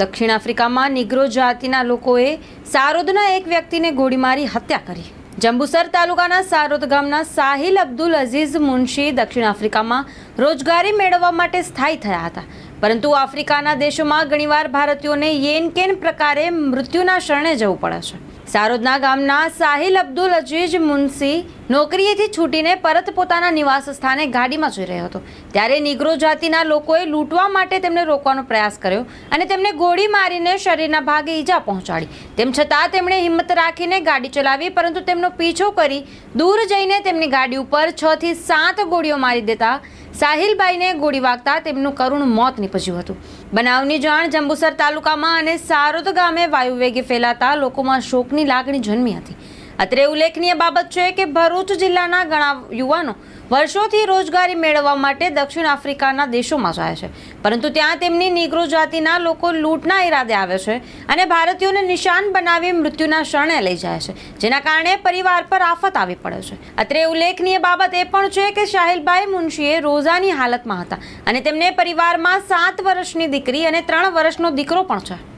દક્ષિણ આફ્રિકામાં નિગ્રો જાતિના લોકોએ સારોદના એક વ્યક્તિને ગોળી મારી હત્યા કરી. જંબુસર તાલુકાના સારોદ ગામના સાહિલ અબ્દુલ અઝીઝ મુનશી દક્ષિણ આફ્રિકામાં રોજગારી મેળવવા માટે સ્થાયી થયા હતા. પરંતુ આફ્રિકાના દેશોમાં ઘણીવાર ભારતીયોને યેન કેન પ્રકારે મૃત્યુના શરણે જવું પડે છે. સારોદના ગામના સાહિલ અબ્દુલ અઝીઝ મુનસી નોકરીએથી છૂટીને પરત પોતાના નિવાસ સ્થાને ગાડીમાં જઈ રહ્યો હતો. ત્યારે નિગ્રો જાતિના લોકોએ લૂંટવા માટે તેમને રોકવાનો પ્રયાસ કર્યો અને તેમને ગોળી મારીને શરીરના ભાગે ઈજા પહોંચાડી. તેમ છતાં તેમણે હિંમત રાખીને ગાડી ચલાવી, પરંતુ તેમનો પીછો કરી દૂર જઈને તેમની ગાડી ઉપર છ થી સાત ગોળીઓ મારી દેતા સાહિલભાઈને ગોળી વાગતા તેમનું કરુણ મોત નીપજ્યું હતું. બનાવની જાણ જંબુસર તાલુકામાં અને સારોદ ગામે વાયુવેગે ફેલાતા લોકોમાં શોકની લાગણી જન્મી હતી. અત્રે ઉલ્લેખનીય બાબત છે કે ભરૂચ જિલ્લાના ઘણા યુવાનો વર્ષોથી રોજગારી મેળવવા માટે દક્ષિણ આફ્રિકાના દેશોમાં જાય છે. પરંતુ ત્યાં તેમની નિગ્રો જાતિના લોકો લૂંટના ઈરાદે આવે છે અને ભારતીયોને નિશાન બનાવી મૃત્યુના શરણે લઈ જાય છે, જેના કારણે પરિવાર પર આફત આવી પડે છે. અત્રે ઉલ્લેખનીય બાબત એ પણ છે કે શાહિલભાઈ મુનશીએ રોઝાની હાલતમાં હતા અને તેમને પરિવારમાં સાત વર્ષની દીકરી અને ત્રણ વર્ષનો દીકરો પણ છે.